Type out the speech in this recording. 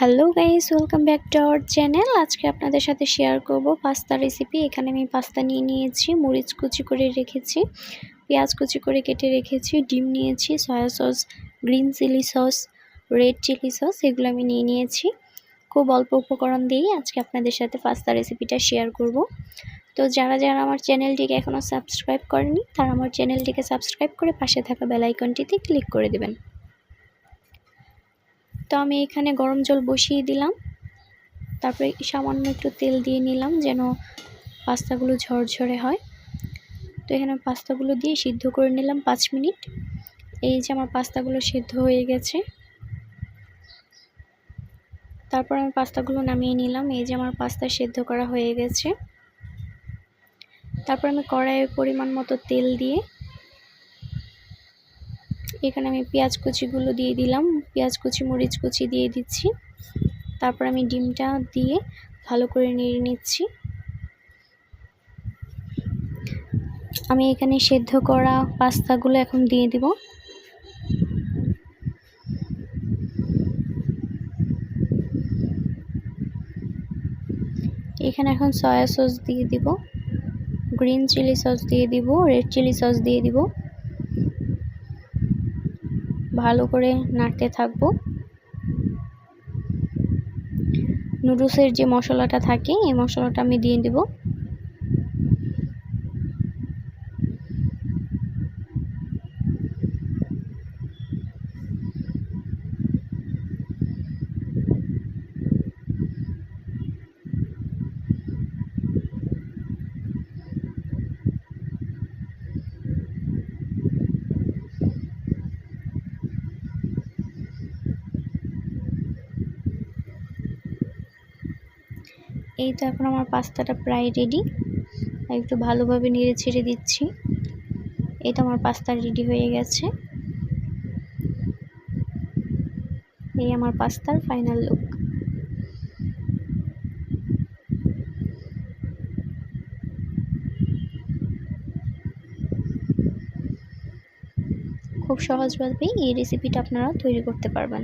Hello guys welcome back to our channel আজকে আপনাদের সাথে শেয়ার করব পাস্তা রেসিপি এখানে আমি পাস্তা নিয়ে নিয়েছি, মরিচ কুচি করে রেখেছি, পেঁয়াজ কুচি করে কেটে রেখেছি, ডিম নিয়েছি soya sauce green chilli sauce red chilli sauce এগুলো আমি নিয়ে নিয়েছি। খুব অল্প উপকরণ দিয়েই আজকে আপনাদের সাথে পাস্তা রেসিপিটা শেয়ার করব। তো যারা যারা আমার চ্যানেলটিকে এখনও সাবস্ক্রাইব করেনি, তারা আমার চ্যানেলটিকে সাবস্ক্রাইব করে পাশে থাকা বেলাইকনটিতে ক্লিক করে দেবেন। তো আমি এখানে গরম জল বসিয়ে দিলাম। তারপরে সামান্য একটু তেল দিয়ে নিলাম যেন পাস্তাগুলো ঝরঝরে হয়। তো এখানে পাস্তাগুলো দিয়ে সিদ্ধ করে নিলাম পাঁচ মিনিট। এই যে আমার পাস্তাগুলো সিদ্ধ হয়ে গেছে। তারপর আমি পাস্তাগুলো নামিয়ে নিলাম। এই যে আমার পাস্তা সিদ্ধ করা হয়ে গেছে। তারপর আমি কড়াইয়ের পরিমাণ মতো তেল দিয়ে এখানে আমি পেঁয়াজ কুচিগুলো দিয়ে দিলাম। পেঁয়াজ কুচি, মরিচ কুচি দিয়ে দিচ্ছি। তারপর আমি ডিমটা দিয়ে ভালো করে নেড়ে নিচ্ছি। আমি এখানে সেদ্ধ করা পাস্তাগুলো এখন দিয়ে দিব। এখানে এখন সয়া সস দিয়ে দিব। গ্রিন চিলি সস দিয়ে দিব, রেড চিলি সস দিয়ে দিব। ভালো করে নাড়তে থাকব। নুডলসের যে মশলাটা থাকে এই মশলাটা আমি দিয়ে দেব। এই তো এখন আমার পাস্তাটা প্রায় রেডি একটু ভালোভাবে নেড়ে ছেড়ে দিচ্ছি। এই তো আমার পাস্তা রেডি হয়ে গেছে। এই আমার পাস্তার ফাইনাল লুক খুব সহজভাবেই এই রেসিপিটা আপনারা তৈরি করতে পারবেন।